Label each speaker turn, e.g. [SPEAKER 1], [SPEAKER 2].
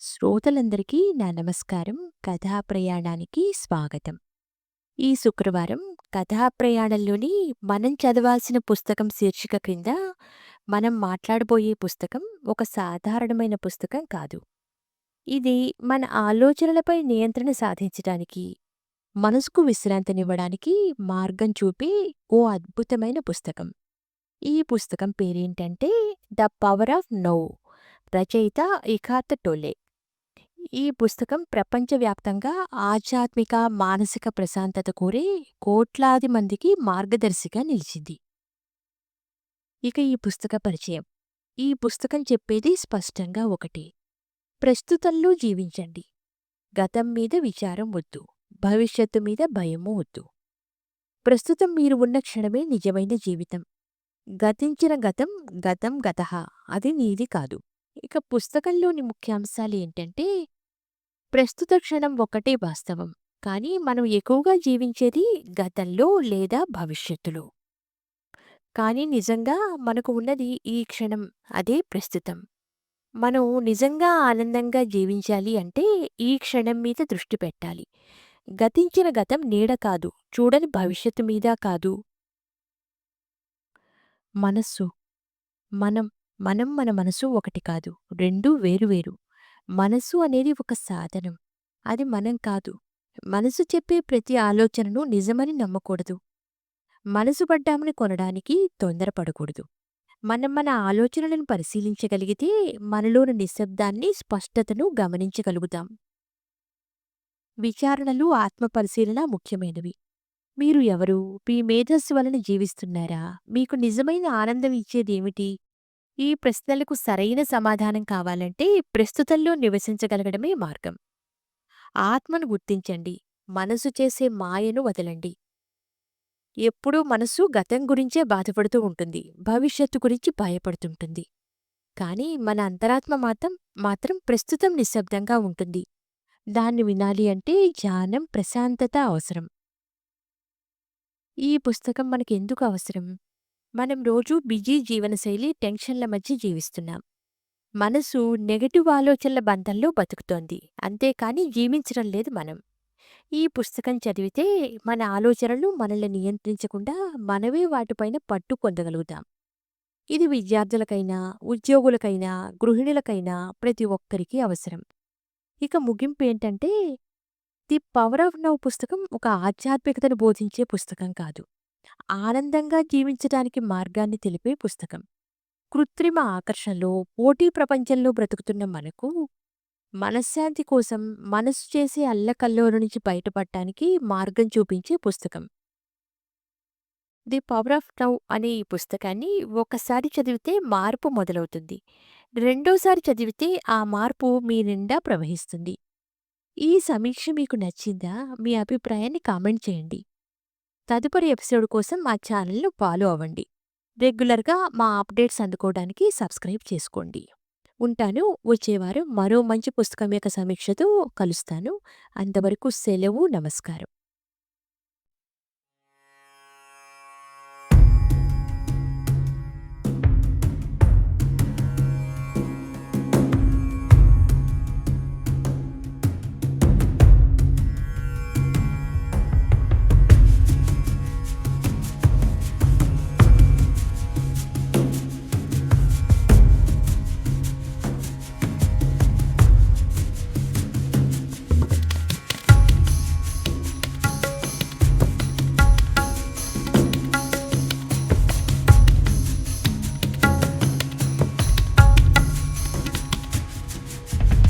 [SPEAKER 1] శ్రోతలందరికీ నా నమస్కారం. కథా ప్రయాణానికి స్వాగతం. ఈ శుక్రవారం కథా ప్రయాణంలోని మనం చదవాల్సిన పుస్తకం శీర్షిక క్రింద మనం మాట్లాడబోయే పుస్తకం ఒక సాధారణమైన పుస్తకం కాదు. ఇది మన ఆలోచనలపై నియంత్రణ సాధించడానికి మనసుకు విశ్రాంతినివ్వడానికి మార్గం చూపే ఓ అద్భుతమైన పుస్తకం. ఈ పుస్తకం పేరేంటంటే ద పవర్ ఆఫ్ నో రచయిత ఇఖార్త టోలే. ఈ పుస్తకం ప్రపంచవ్యాప్తంగా ఆధ్యాత్మిక మానసిక ప్రశాంతత కోరే కోట్లాది మందికి మార్గదర్శిగా నిలిచింది. ఇక ఈ పుస్తక పరిచయం. ఈ పుస్తకం చెప్పేది స్పష్టంగా ఒకటి. ప్రస్తుతంలో జీవించండి. గతం మీద విచారం వద్దు. భవిష్యత్తు మీద భయము వద్దు. ప్రస్తుతం మీరు ఉన్న క్షణమే నిజమైన జీవితం. గతించిన గతం గతం గత. అది నీది కాదు. ఇక పుస్తకంలోని ముఖ్యాంశాలు ఏంటంటే ప్రస్తుత క్షణం ఒక్కటే వాస్తవం. కానీ మనం ఎక్కువగా జీవించేది గతంలో లేదా భవిష్యత్తులో. కానీ నిజంగా మనకు ఉన్నది ఈ క్షణం అదే ప్రస్తుతం. మనం నిజంగా ఆనందంగా జీవించాలి అంటే ఈ క్షణం మీద దృష్టి పెట్టాలి. గతించిన గతం నీడ కాదు చూడని భవిష్యత్తు మీద కాదు. మనస్సు మనం మనం మన మనసు ఒకటి కాదు రెండూ వేరువేరు మనసు అనేది ఒక సాధనం. అది మనం కాదు. మనసు చెప్పే ప్రతి ఆలోచనను నిజమని నమ్మకూడదు. మనసు పడ్డామని కొనడానికి తొందరపడకూడదు. మనం మన ఆలోచనలను పరిశీలించగలిగితే మనలోని నిశ్శబ్దాన్ని స్పష్టతను గమనించగలుగుతాం. విచారణలు ఆత్మపరిశీలన ముఖ్యమైనవి. మీరు ఎవరు? మీ మేధస్సు వలన జీవిస్తున్నారా? మీకు నిజమైన ఆనందం ఇచ్చేదేమిటి? ఈ ప్రశ్నలకు సరైన సమాధానం కావాలంటే ప్రస్తుతంలో నివసించగలగడమే మార్గం. ఆత్మను గుర్తించండి మనసు చేసే మాయను వదలండి. ఎప్పుడూ మనసు గతం గురించే బాధపడుతూ ఉంటుంది భవిష్యత్తు గురించి భయపడుతుంటుంది. కానీ మన అంతరాత్మ మాత్రం మాత్రం ప్రస్తుతం నిశ్శబ్దంగా ఉంటుంది. దాన్ని వినాలి అంటే ధ్యానం ప్రశాంతత అవసరం. ఈ పుస్తకం మనకెందుకు అవసరం? మనం రోజూ బిజీ జీవనశైలి టెన్షన్ల మధ్య జీవిస్తున్నాం. మనసు నెగటివ్ ఆలోచనల బంధంలో బతుకుతోంది. అంతేకాని జీవించడం లేదు మనం. ఈ పుస్తకం చదివితే మన ఆలోచనలు మనల్ని నియంత్రించకుండా మనమే వాటిపైన పట్టు పొందగలుగుతాం. ఇది విద్యార్థులకైనా ఉద్యోగులకైనా గృహిణులకైనా ప్రతి ఒక్కరికి అవసరం. ఇక ముగింపు ఏంటంటే ది పవర్ ఆఫ్ నవ్ పుస్తకం ఒక ఆధ్యాత్మికతను బోధించే పుస్తకం కాదు. ఆనందంగా జీవించటానికి మార్గాన్ని తెలిపే పుస్తకం. కృత్రిమ ఆకర్షణలో పోటీ ప్రపంచంలో బ్రతుకుతున్న మనకు మనశ్శాంతి కోసం మనసు చేసే అల్లకల్లోల నుంచి బయటపడటానికి మార్గం చూపించే పుస్తకం. ది పవర్ ఆఫ్ నౌ అనే ఈ పుస్తకాన్ని ఒకసారి చదివితే మార్పు మొదలవుతుంది. రెండోసారి చదివితే ఆ మార్పు మీ నిండా ప్రవహిస్తుంది. ఈ సమీక్ష మీకు నచ్చిందా? మీ అభిప్రాయాన్ని కామెంట్ చేయండి. తదుపరి ఎపిసోడ్ కోసం మా ఛానల్ను ఫాలో అవ్వండి. రెగ్యులర్గా మా అప్డేట్స్ అందుకోవడానికి సబ్స్క్రైబ్ చేసుకోండి. ఉంటాను. వచ్చేవారు మరో మంచి పుస్తకం యొక్క సమీక్షతో కలుస్తాను. అంతవరకు సెలవు నమస్కారం.